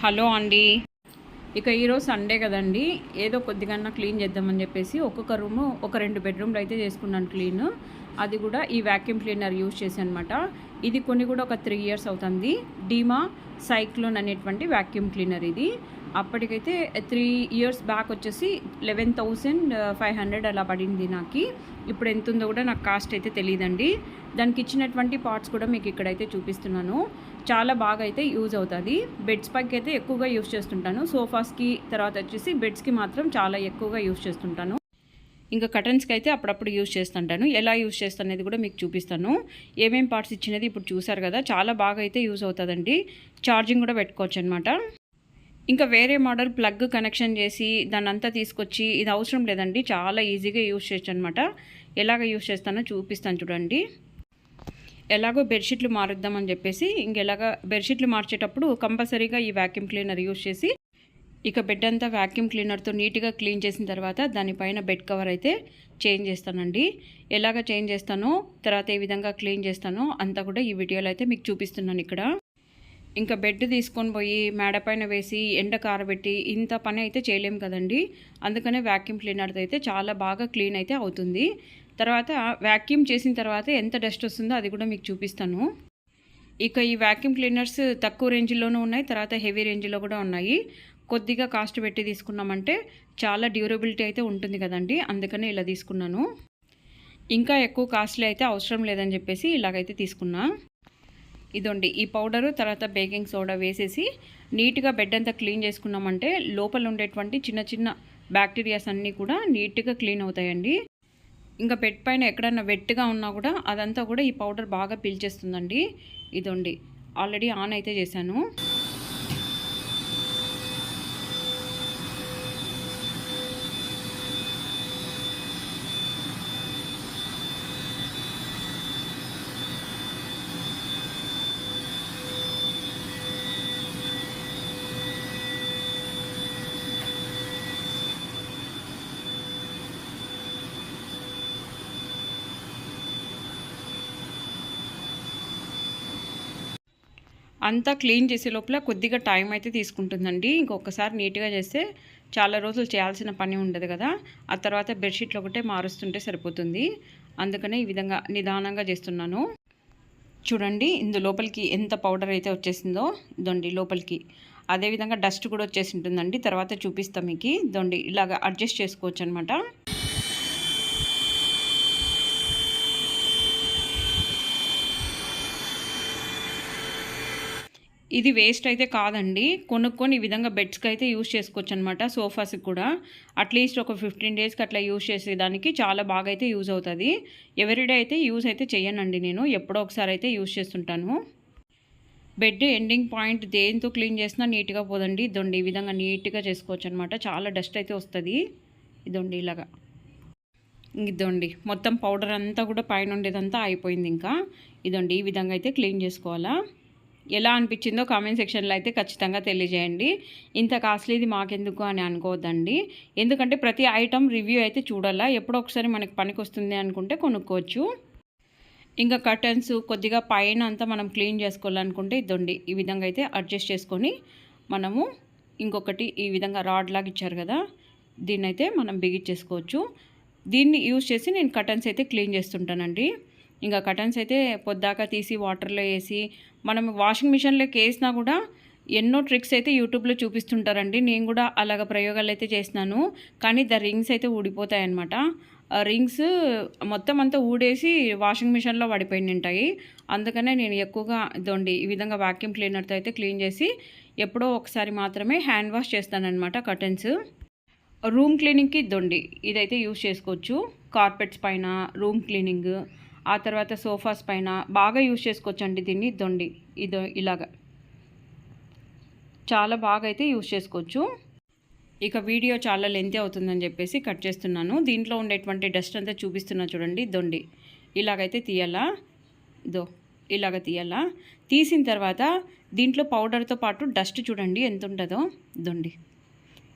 Hello అండి. ఇక ఈరోజు సండే కదండి. ఏదో కొద్దిగా క్లీన్ చేద్దామని చెప్పేసి ఒక్కొక్క రూము ఒక రెండు బెడ్రూమ్లు అయితే చేసుకున్నాను క్లీన్. అది కూడా ఈ వ్యాక్యూమ్ క్లీనర్ యూజ్ చేశాను అనమాట ఇది కొన్ని కూడా ఒక త్రీ ఇయర్స్ అవుతుంది. డీమా సైక్లోన్ అనేటువంటి వ్యాక్యూమ్ క్లీనర్ ఇది. అప్పటికైతే త్రీ ఇయర్స్ బ్యాక్ వచ్చేసి లెవెన్ థౌసండ్ ఫైవ్ హండ్రెడ్ అలా పడింది నాకు. ఇప్పుడు ఎంత ఉందో కూడా నాకు కాస్ట్ అయితే తెలియదండి దానికి ఇచ్చినటువంటి పార్ట్స్ కూడా మీకు ఇక్కడైతే చూపిస్తున్నాను. చాలా బాగా అయితే యూజ్ అవుతుంది. బెడ్స్ పైకి అయితే ఎక్కువగా యూజ్ చేస్తుంటాను. సోఫాస్కి తర్వాత వచ్చేసి బెడ్స్కి మాత్రం చాలా ఎక్కువగా యూజ్ చేస్తుంటాను. ఇంకా కటన్స్కి అయితే అప్పుడప్పుడు యూజ్ చేస్తుంటాను. ఎలా యూజ్ చేస్తాను అనేది కూడా మీకు చూపిస్తాను. ఏమేం పార్ట్స్ ఇచ్చినది ఇప్పుడు చూసారు కదా? చాలా బాగా అయితే యూజ్ అవుతుందండి. ఛార్జింగ్ కూడా పెట్టుకోవచ్చు అనమాట ఇంకా వేరే మోడల్ ప్లగ్ కనెక్షన్ చేసి దాన్ని అంతా తీసుకొచ్చి ఇది అవసరం లేదండి చాలా ఈజీగా యూజ్ చేయొచ్చు అనమాట ఎలాగ యూజ్ చేస్తానో చూపిస్తాను చూడండి. ఎలాగో బెడ్షీట్లు మారుద్దామని చెప్పేసి ఇంకెలాగ బెడ్షీట్లు మార్చేటప్పుడు కంపల్సరీగా ఈ వ్యాక్యూమ్ క్లీనర్ యూజ్ చేసి ఇక బెడ్ అంతా వ్యాక్యూమ్ క్లీనర్తో నీట్గా క్లీన్ చేసిన తర్వాత దానిపైన బెడ్ కవర్ అయితే చేంజ్ చేస్తానండి. ఎలాగ చేంజ్ చేస్తానో తర్వాత ఏ విధంగా క్లీన్ చేస్తానో అంతా కూడా ఈ వీడియోలో అయితే మీకు చూపిస్తున్నాను ఇక్కడ. ఇంకా బెడ్ తీసుకొని పోయి మేడ పైన వేసి ఎండ కారబెట్టి ఇంత పని అయితే చేయలేం కదండి. అందుకనే వ్యాక్యూమ్ క్లీనర్తో అయితే చాలా బాగా క్లీన్ అయితే అవుతుంది. తర్వాత వ్యాక్యూమ్ చేసిన తర్వాత ఎంత డస్ట్ వస్తుందో అది కూడా మీకు చూపిస్తాను. ఇక ఈ వ్యాక్యూమ్ క్లీనర్స్ తక్కువ రేంజ్లోనూ ఉన్నాయి తర్వాత హెవీ రేంజ్లో కూడా ఉన్నాయి. కొద్దిగా కాస్ట్ పెట్టి తీసుకున్నామంటే చాలా డ్యూరబిలిటీ అయితే ఉంటుంది కదండి. అందుకనే ఇలా తీసుకున్నాను. ఇంకా ఎక్కువ కాస్ట్లీ అయితే అవసరం లేదని చెప్పేసి ఇలాగైతే తీసుకున్నా. ఇదండి. ఈ పౌడరు తర్వాత బేకింగ్ సోడా వేసేసి నీట్గా బెడ్ అంతా క్లీన్ చేసుకున్నామంటే లోపల ఉండేటువంటి చిన్న చిన్న బ్యాక్టీరియాస్ అన్నీ కూడా నీట్గా క్లీన్ అవుతాయండి. ఇంకా బెడ్ పైన ఎక్కడన్నా వెట్గా ఉన్నా కూడా అదంతా కూడా ఈ పౌడర్ బాగా పీల్చేస్తుందండి. ఇదండి. ఆల్రెడీ ఆన్ అయితే చేశాను. అంతా క్లీన్ చేసే లోపల కొద్దిగా టైం అయితే తీసుకుంటుందండి. ఇంకొకసారి నీట్గా చేస్తే చాలా రోజులు చేయాల్సిన పని ఉండదు కదా. ఆ తర్వాత బెడ్షీట్లు ఒకటే మారుస్తుంటే సరిపోతుంది. అందుకనే ఈ విధంగా నిదానంగా చేస్తున్నాను. చూడండి ఇందు లోపలికి ఎంత పౌడర్ అయితే వచ్చేసిందో దొండి లోపలికి. అదేవిధంగా డస్ట్ కూడా వచ్చేసి ఉంటుందండి. తర్వాత చూపిస్తాం మీకు. దొండి ఇలాగ అడ్జస్ట్ చేసుకోవచ్చు అనమాట ఇది వేస్ట్ అయితే కాదండి. కొనుక్కొని ఈ విధంగా బెడ్స్కి అయితే యూస్ చేసుకోవచ్చు అనమాట సోఫాస్కి కూడా. అట్లీస్ట్ ఒక ఫిఫ్టీన్ డేస్కి అట్లా యూస్ చేసేదానికి చాలా బాగా అయితే యూజ్ అవుతుంది. ఎవరిడే అయితే యూజ్ అయితే చేయనండి నేను ఎప్పుడో ఒకసారి అయితే యూజ్ చేస్తుంటాను. బెడ్ ఎండింగ్ పాయింట్ దేంతో క్లీన్ చేసినా నీట్గా పోదండి. ఇదండి ఈ విధంగా నీట్గా చేసుకోవచ్చు అనమాట చాలా డస్ట్ అయితే వస్తుంది. ఇదండి ఇలాగా. ఇదండి మొత్తం పౌడర్ అంతా కూడా పైన ఉండేదంతా అయిపోయింది ఇంకా. ఇదండి ఈ విధంగా అయితే క్లీన్ చేసుకోవాలా. ఎలా అనిపించిందో కామెంట్ సెక్షన్లో అయితే ఖచ్చితంగా తెలియజేయండి. ఇంత కాస్ట్లీది మాకెందుకు అని అనుకోవద్దండి ఎందుకంటే ప్రతి ఐటమ్ రివ్యూ అయితే చూడాలా ఎప్పుడో ఒకసారి మనకి పనికి వస్తుంది అనుకుంటే కొనుక్కోవచ్చు. ఇంకా కర్టన్స్ కొద్దిగా పైన అంతా మనం క్లీన్ చేసుకోవాలనుకుంటే ఇదండి ఈ విధంగా అయితే అడ్జస్ట్ చేసుకొని మనము ఇంకొకటి ఈ విధంగా రాడ్ లాగా ఇచ్చారు కదా దీన్ని అయితే మనం బిగించేసుకోవచ్చు దీన్ని యూజ్ చేసి నేను కర్టన్స్ అయితే క్లీన్ చేస్తుంటానండి. ఇంకా కటన్స్ అయితే పొద్దాక తీసి వాటర్లో వేసి మనం వాషింగ్ మిషన్లోకి వేసినా కూడా ఎన్నో ట్రిక్స్ అయితే యూట్యూబ్లో చూపిస్తుంటారండి. నేను కూడా అలాగ ప్రయోగాలు అయితే చేసినాను కానీ ద రింగ్స్ అయితే ఊడిపోతాయి అనమాట రింగ్స్ మొత్తం అంతా ఊడేసి వాషింగ్ మిషన్లో పడిపోయి ఉంటాయి అందుకనే నేను ఎక్కువగా దొండి ఈ విధంగా వాక్యూమ్ క్లీనర్తో అయితే క్లీన్ చేసి ఎప్పుడో ఒకసారి మాత్రమే హ్యాండ్ వాష్ చేస్తానన్నమాట కటన్స్ రూమ్ క్లీనింగ్కి దొండి ఇదైతే యూస్ చేసుకోవచ్చు. కార్పెట్స్ పైన రూమ్ క్లీనింగ్. ఆ తర్వాత సోఫాస్ పైన బాగా యూజ్ చేసుకోవచ్చండి దీన్ని దొండి. ఇదో ఇలాగా. చాలా బాగా అయితే యూజ్ చేసుకోవచ్చు. ఇక వీడియో చాలా లెంత్ అవుతుందని చెప్పేసి కట్ చేస్తున్నాను. దీంట్లో ఉండేటువంటి డస్ట్ అంతా చూపిస్తున్నా చూడండి దొండి. ఇలాగైతే తీయాలా? దో ఇలాగ తీయాలా? తీసిన తర్వాత దీంట్లో పౌడర్తో పాటు డస్ట్ చూడండి ఎంత ఉంటుందో దొండి.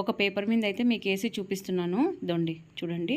ఒక పేపర్ మీద అయితే మీకు వేసి చూపిస్తున్నాను దొండి. చూడండి.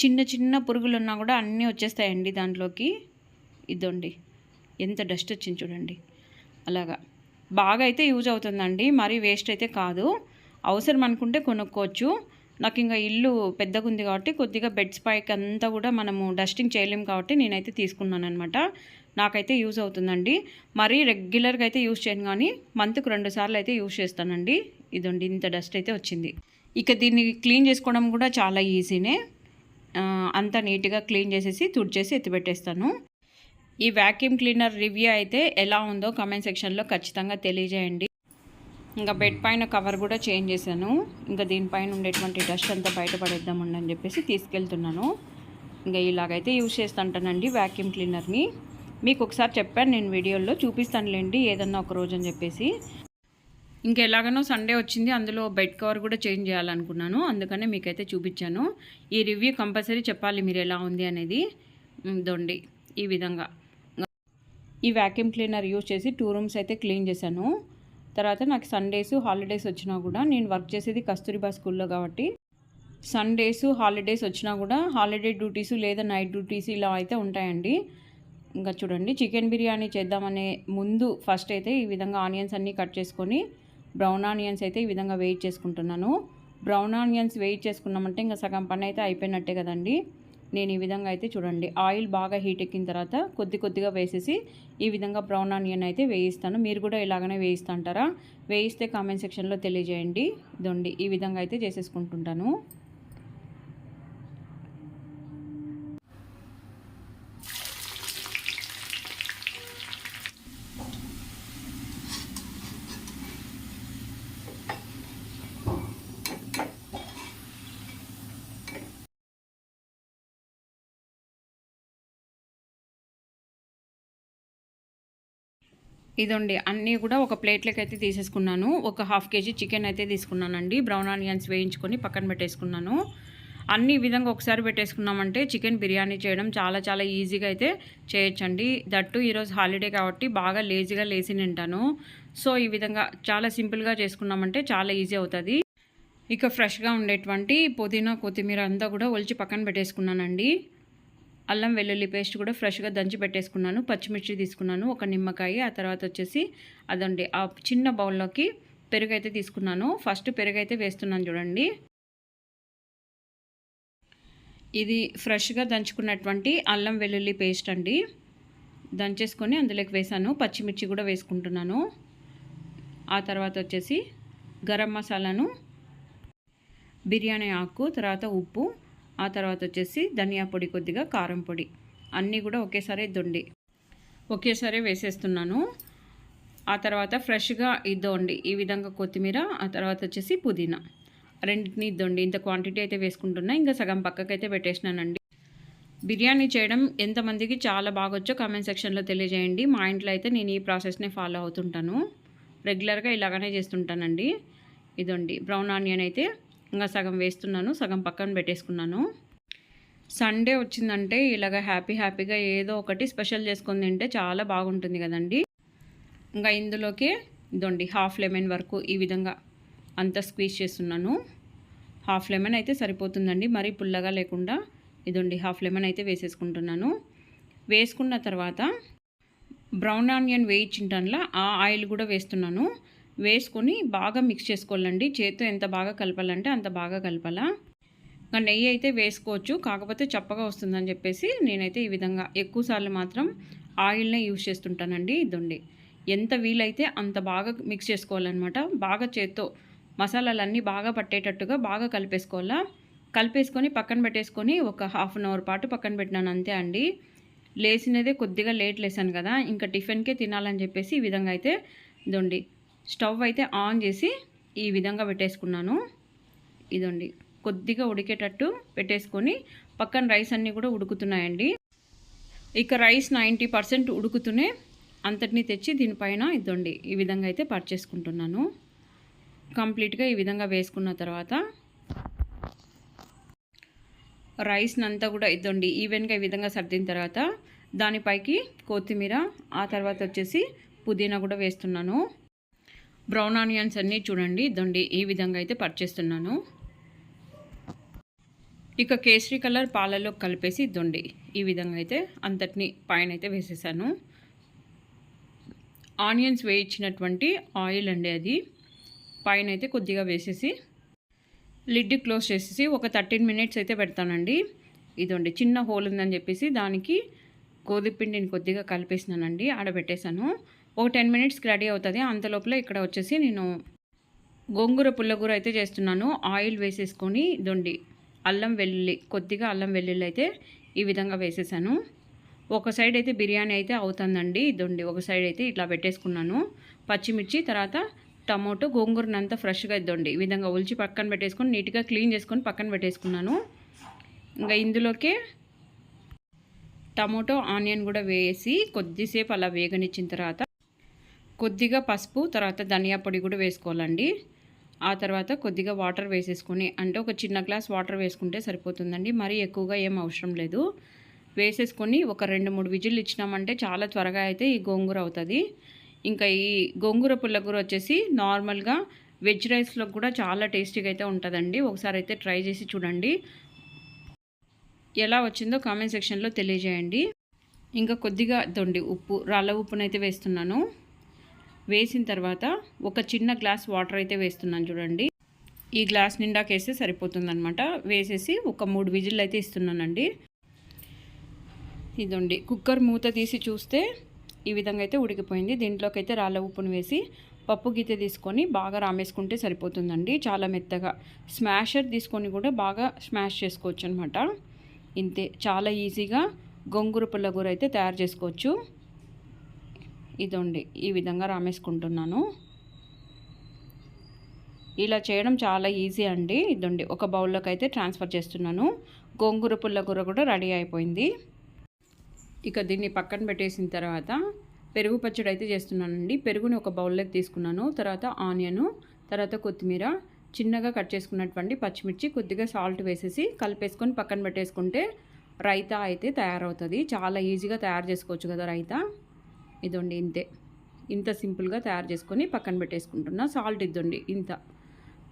చిన్న చిన్న పురుగులు ఉన్నా కూడా అన్నీ వచ్చేస్తాయండి దాంట్లోకి. ఇదండి. ఎంత డస్ట్ వచ్చింది చూడండి. అలాగా. బాగా అయితే యూజ్ అవుతుందండి. మరీ వేస్ట్ అయితే కాదు. అవసరం అనుకుంటే కొనుక్కోవచ్చు. నాకు ఇంకా ఇల్లు పెద్దగా ఉంది కాబట్టి కొద్దిగా బెడ్స్ పైకి అంతా కూడా మనము డస్టింగ్ చేయలేం కాబట్టి నేనైతే తీసుకున్నాను అనమాట నాకైతే యూజ్ అవుతుందండి. మరీ రెగ్యులర్గా అయితే యూజ్ చేయను కానీ మంత్కి రెండు సార్లు అయితే యూజ్ చేస్తానండి. ఇదండి. ఇంత డస్ట్ అయితే వచ్చింది. ఇక దీన్ని క్లీన్ చేసుకోవడం కూడా చాలా ఈజీనే. అంతా నీట్గా క్లీన్ చేసేసి తుడిచేసి ఎత్తిపెట్టేస్తాను. ఈ వ్యాక్యూమ్ క్లీనర్ రివ్యూ అయితే ఎలా ఉందో కామెంట్ సెక్షన్లో ఖచ్చితంగా తెలియజేయండి. ఇంకా బెడ్ పైన కవర్ కూడా చేంజ్ చేశాను. ఇంకా దీనిపైన ఉండేటువంటి డస్ట్ అంతా బయటపడేద్దామండి అని చెప్పేసి తీసుకెళ్తున్నాను. ఇంకా ఇలాగైతే యూజ్ చేస్తుంటానండి వ్యాక్యూమ్ క్లీనర్ని. మీకు ఒకసారి చెప్పాను నేను వీడియోలో చూపిస్తానులేండి ఏదన్నా ఒక రోజు అని చెప్పేసి. ఇంకెలాగనో సండే వచ్చింది. అందులో బెడ్ కవర్ కూడా చేంజ్ చేయాలనుకున్నాను. అందుకనే మీకైతే చూపించాను. ఈ రివ్యూ కంపల్సరీ చెప్పాలి మీరు ఎలా ఉంది అనేది. దొండి. ఈ విధంగా. ఈ వ్యాక్యూమ్ క్లీనర్ యూజ్ చేసి టూ రూమ్స్ అయితే క్లీన్ చేశాను. తర్వాత నాకు సండేస్ హాలిడేస్ వచ్చినా కూడా నేను వర్క్ చేసేది కస్తూరిబా స్కూల్లో కాబట్టి సండేస్ హాలిడేస్ వచ్చినా కూడా హాలిడే డ్యూటీస్ లేదా నైట్ డ్యూటీస్ ఇలా అయితే ఉంటాయండి. ఇంకా చూడండి చికెన్ బిర్యానీ చేద్దామనే ముందు ఫస్ట్ అయితే ఈ విధంగా ఆనియన్స్ అన్నీ కట్ చేసుకొని బ్రౌన్ ఆనియన్స్ అయితే ఈ విధంగా వెయిట్ చేసుకుంటున్నాను. బ్రౌన్ ఆనియన్స్ వెయిట్ చేసుకున్నామంటే ఇంకా సగం పని అయితే అయిపోయినట్టే కదండి. నేను ఈ విధంగా అయితే చూడండి ఆయిల్ బాగా హీట్ ఎక్కిన తర్వాత కొద్ది కొద్దిగా వేసేసి ఈ విధంగా బ్రౌన్ ఆనియన్ అయితే వేయిస్తాను. మీరు కూడా ఇలాగనే వేయిస్తుంటారా? వేయిస్తే కామెంట్ సెక్షన్లో తెలియజేయండి. దొండి ఈ విధంగా అయితే చేసేసుకుంటుంటాను. ఇదండి. అన్నీ కూడా ఒక ప్లేట్లోకి అయితే తీసేసుకున్నాను. ఒక హాఫ్ కేజీ చికెన్ అయితే తీసుకున్నానండి. బ్రౌన్ ఆనియన్స్ వేయించుకొని పక్కన పెట్టేసుకున్నాను. అన్ని విధంగా ఒకసారి పెట్టేసుకున్నామంటే చికెన్ బిర్యానీ చేయడం చాలా చాలా ఈజీగా అయితే చేయొచ్చండి. దట్టు ఈరోజు హాలిడే కాబట్టి బాగా లేజీగా లేచి తింటాను సో ఈ విధంగా చాలా సింపుల్గా చేసుకున్నామంటే చాలా ఈజీ అవుతుంది. ఇక ఫ్రెష్గా ఉండేటువంటి పుదీనా కొత్తిమీర అంతా కూడా ఒలిచి పక్కన పెట్టేసుకున్నానండి. అల్లం వెల్లుల్లి పేస్ట్ కూడా ఫ్రెష్గా దంచి పెట్టేసుకున్నాను. పచ్చిమిర్చి తీసుకున్నాను ఒక నిమ్మకాయ ఆ తర్వాత వచ్చేసి అదండి ఆ చిన్న బౌల్లోకి పెరుగు అయితే తీసుకున్నాను. ఫస్ట్ పెరుగు అయితే వేస్తున్నాను చూడండి. ఇది ఫ్రెష్గా దంచుకున్నటువంటి అల్లం వెల్లుల్లి పేస్ట్ అండి. దంచేసుకొని అందులోకి వేసాను. పచ్చిమిర్చి కూడా వేసుకుంటున్నాను. ఆ తర్వాత వచ్చేసి గరం మసాలాను బిర్యానీ ఆకు తర్వాత ఉప్పు ఆ తర్వాత వచ్చేసి ధనియా పొడి కొద్దిగా కారం పొడి. అన్నీ కూడా ఒకేసారి దొండి. ఒకేసారి వేసేస్తున్నాను. ఆ తర్వాత ఫ్రెష్గా ఇద్దండి ఈ విధంగా కొత్తిమీర ఆ తర్వాత వచ్చేసి పుదీనా. రెండింటిని ఇద్దండి ఇంత క్వాంటిటీ అయితే వేసుకుంటున్నా ఇంకా సగం పక్కకైతే పెట్టేసినానండి. బిర్యానీ చేయడం ఎంతమందికి చాలా బాగొచ్చో కామెంట్ సెక్షన్లో తెలియజేయండి. మా ఇంట్లో అయితే నేను ఈ ప్రాసెస్నే ఫాలో అవుతుంటాను. రెగ్యులర్గా ఇలాగనే చేస్తుంటానండి. ఇదండి బ్రౌన్ ఆనియన్ అయితే ఇంకా సగం వేస్తున్నాను సగం పక్కన పెట్టేసుకున్నాను. సండే వచ్చిందంటే ఇలాగ హ్యాపీ హ్యాపీగా ఏదో ఒకటి స్పెషల్ చేసుకొని తింటే చాలా బాగుంటుంది కదండి. ఇంకా ఇందులోకి ఇదండి హాఫ్ లెమన్ వరకు ఈ విధంగా అంతా స్క్వీజ్ చేస్తున్నాను. హాఫ్ లెమన్ అయితే సరిపోతుందండి మరీ పుల్లగా లేకుండా ఇదండి హాఫ్ లెమన్ అయితే వేసేసుకుంటున్నాను. వేసుకున్న తర్వాత బ్రౌన్ ఆనియన్ వేయించింటన్లా ఆ ఆయిల్ కూడా వేస్తున్నాను. వేసుకొని బాగా మిక్స్ చేసుకోవాలండి. చేత్తో ఎంత బాగా కలపాలంటే అంత బాగా కలపాలా. ఇంకా నెయ్యి అయితే వేసుకోవచ్చు. కాకపోతే చప్పగా వస్తుందని చెప్పేసి నేనైతే ఈ విధంగా ఎక్కువసార్లు మాత్రం ఆయిల్నే యూజ్ చేస్తుంటానండి దొండి. ఎంత వీలైతే అంత బాగా మిక్స్ చేసుకోవాలన్నమాట. బాగా చేత్తో మసాలాలన్నీ బాగా పట్టేటట్టుగా బాగా కలిపేసుకోవాలా. కలిపేసుకొని పక్కన పెట్టేసుకొని ఒక హాఫ్ అన్ అవర్ పాటు పక్కన పెట్టినాను అంతే అండి. లేచినదే కొద్దిగా లేట్ లేసాను కదా. ఇంకా టిఫిన్కే తినాలని చెప్పేసి ఈ విధంగా అయితే దొండి. స్టవ్ అయితే ఆన్ చేసి ఈ విధంగా పెట్టేసుకున్నాను. ఇదండి. కొద్దిగా ఉడికేటట్టు పెట్టేసుకొని పక్కన రైస్ అన్నీ కూడా ఉడుకుతున్నాయండి. ఇక రైస్ నైంటీ పర్సెంట్ ఉడుకుతూనే అంతటిని తెచ్చి దీనిపైన ఇదండి ఈ విధంగా అయితే పర్చేసుకుంటున్నాను కంప్లీట్గా ఈ విధంగా వేసుకున్న తర్వాత రైస్ని అంతా కూడా ఇద్దండి ఈవెన్గా ఈ విధంగా సర్దిన తర్వాత దానిపైకి కొత్తిమీర ఆ తర్వాత వచ్చేసి పుదీనా కూడా వేస్తున్నాను. బ్రౌన్ ఆనియన్స్ అన్నీ చూడండి. దండి ఈ విధంగా అయితే పర్చేస్తున్నాను ఇక కేసరి కలర్ పాలలో కలిపేసి దొండి ఈ విధంగా అయితే అంతటిని పైన అయితే వేసేసాను. ఆనియన్స్ వేయించినటువంటి ఆయిల్ అండి అది. పైన అయితే కొద్దిగా వేసేసి లిడ్ క్లోజ్ చేసేసి ఒక థర్టీన్ మినిట్స్ అయితే పెడతానండి. ఇదండి చిన్న హోల్ ఉందని చెప్పేసి దానికి గోధుమపిండిని కొద్దిగా కలిపేసినానండి. ఆడబెట్టేశాను. ఒక టెన్ మినిట్స్కి రెడీ అవుతుంది. అంతలోపల ఇక్కడ వచ్చేసి నేను గోంగూర పుల్లగూర అయితే చేస్తున్నాను. ఆయిల్ వేసేసుకొని దొండి అల్లం వెల్లుల్లి కొద్దిగా అల్లం వెల్లుల్లి అయితే ఈ విధంగా వేసేసాను. ఒక సైడ్ అయితే బిర్యానీ అయితే అవుతుందండి దొండి ఒక సైడ్ అయితే ఇట్లా పెట్టేసుకున్నాను. పచ్చిమిర్చి తర్వాత టమోటో గోంగూరనంతా ఫ్రెష్గా ఇద్దండి ఈ విధంగా ఉల్చి పక్కన పెట్టేసుకొని నీట్గా క్లీన్ చేసుకొని పక్కన పెట్టేసుకున్నాను. ఇంకా ఇందులోకే టమోటో ఆనియన్ కూడా వేసి కొద్దిసేపు అలా వేగనిచ్చిన తర్వాత కొద్దిగా పసుపు తర్వాత ధనియా పొడి కూడా వేసుకోవాలండి. ఆ తర్వాత కొద్దిగా వాటర్ వేసేసుకొని అంటే ఒక చిన్న గ్లాస్ వాటర్ వేసుకుంటే సరిపోతుందండి. మరీ ఎక్కువగా ఏం అవసరం లేదు. వేసేసుకొని ఒక రెండు మూడు విజిల్లు ఇచ్చినామంటే చాలా త్వరగా అయితే ఈ గోంగూర అవుతుంది. ఇంకా ఈ గోంగూర పుల్లగూర వచ్చేసి నార్మల్గా వెజ్ రైస్లో కూడా చాలా టేస్టీగా అయితే ఉంటుందండి. ఒకసారి అయితే ట్రై చేసి చూడండి. ఎలా వచ్చిందో కామెంట్ సెక్షన్లో తెలియజేయండి. ఇంకా కొద్దిగా దొండి ఉప్పు రాళ్ళ ఉప్పునైతే వేస్తున్నాను. వేసిన తర్వాత ఒక చిన్న గ్లాస్ వాటర్ అయితే వేస్తున్నాను చూడండి. ఈ గ్లాస్ నిండాకేస్తే సరిపోతుందనమాట వేసేసి ఒక మూడు విజిల్ అయితే ఇస్తున్నానండి. ఇదండి కుక్కర్ మూత తీసి చూస్తే ఈ విధంగా అయితే ఉడికిపోయింది. దీంట్లోకి అయితే రాళ్ళ ఉప్పును వేసి పప్పు గీత తీసుకొని బాగా రామేసుకుంటే సరిపోతుందండి. చాలా మెత్తగా. స్మాషర్ తీసుకొని కూడా బాగా స్మాష్ చేసుకోవచ్చు అనమాట ఇంతే చాలా ఈజీగా గొంగూర పుల్లగూర అయితే తయారు చేసుకోవచ్చు. ఇదండి ఈ విధంగా రామేసుకుంటున్నాను. ఇలా చేయడం చాలా ఈజీ అండి. ఇదండి ఒక బౌల్లోకి అయితే ట్రాన్స్ఫర్ చేస్తున్నాను. గోంగూర పుల్లగూర కూడా రెడీ అయిపోయింది. ఇక దీన్ని పక్కన పెట్టేసిన తర్వాత పెరుగు పచ్చడి అయితే చేస్తున్నానండి. పెరుగుని ఒక బౌల్లోకి తీసుకున్నాను. తర్వాత ఆనియను తర్వాత కొత్తిమీర చిన్నగా కట్ చేసుకున్నటువంటి పచ్చిమిర్చి కొద్దిగా సాల్ట్ వేసేసి కలిపేసుకొని పక్కన పెట్టేసుకుంటే రైతా అయితే తయారవుతుంది. చాలా ఈజీగా తయారు చేసుకోవచ్చు కదా రైతా. ఇదండి ఇంతే. ఇంత సింపుల్గా తయారు చేసుకొని పక్కన పెట్టేసుకుంటున్నా. సాల్ట్ ఇద్దండి ఇంత.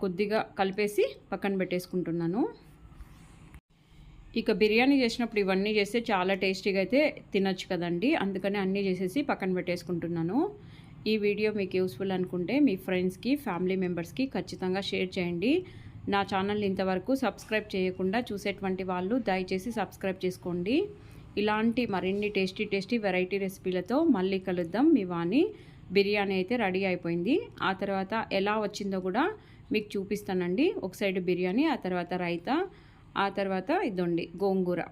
కొద్దిగా కలిపేసి పక్కన పెట్టేసుకుంటున్నాను. ఇక బిర్యానీ చేసినప్పుడు ఇవన్నీ చేస్తే చాలా టేస్టీగా అయితే తినొచ్చు కదండి. అందుకని అన్నీ చేసేసి పక్కన పెట్టేసుకుంటున్నాను. ఈ వీడియో మీకు యూస్ఫుల్ అనుకుంటే మీ ఫ్రెండ్స్కి ఫ్యామిలీ మెంబర్స్కి ఖచ్చితంగా షేర్ చేయండి. నా ఛానల్ ఇంతవరకు సబ్స్క్రైబ్ చేయకుండా చూసేటువంటి వాళ్ళు దయచేసి సబ్స్క్రైబ్ చేసుకోండి. ఇలాంటి మరిన్ని టేస్టీ టేస్టీ వెరైటీ రెసిపీలతో మళ్ళీ కలుద్దాం. మీ వాణి బిర్యానీ అయితే రెడీ అయిపోయింది. ఆ తర్వాత ఎలా వచ్చిందో కూడా మీకు చూపిస్తానండి. ఒక సైడ్ బిర్యానీ ఆ తర్వాత రైతా ఆ తర్వాత ఇదండి గోంగూర.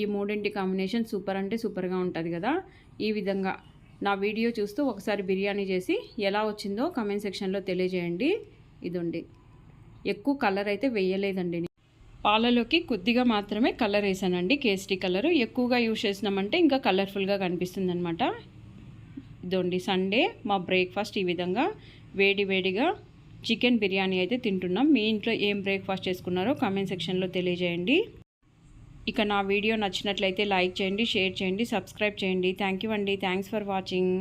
ఈ మూడింటి కాంబినేషన్ సూపర్ అంటే సూపర్గా ఉంటుంది కదా. ఈ విధంగా నా వీడియో చూస్తూ ఒకసారి బిర్యానీ చేసి ఎలా వచ్చిందో కమెంట్ సెక్షన్లో తెలియజేయండి. ఇదండి ఎక్కువ కలర్ అయితే వేయలేదండి. పాలలోకి కొద్దిగా మాత్రమే కలర్ వేసానండి. కేసరి కలర్. ఎక్కువగా యూజ్ చేసినామంటే ఇంకా కలర్ఫుల్గా కనిపిస్తుంది అనమాట ఇదండి సండే. మా బ్రేక్ఫాస్ట్ ఈ విధంగా. వేడి వేడిగా చికెన్ బిర్యానీ అయితే తింటున్నాం. మీ ఇంట్లో ఏం బ్రేక్ఫాస్ట్ చేసుకున్నారో కామెంట్ సెక్షన్లో తెలియజేయండి. ఇక నా వీడియో నచ్చినట్లయితే లైక్ చేయండి షేర్ చేయండి సబ్స్క్రైబ్ చేయండి. థ్యాంక్ యూ అండి. Thanks for watching.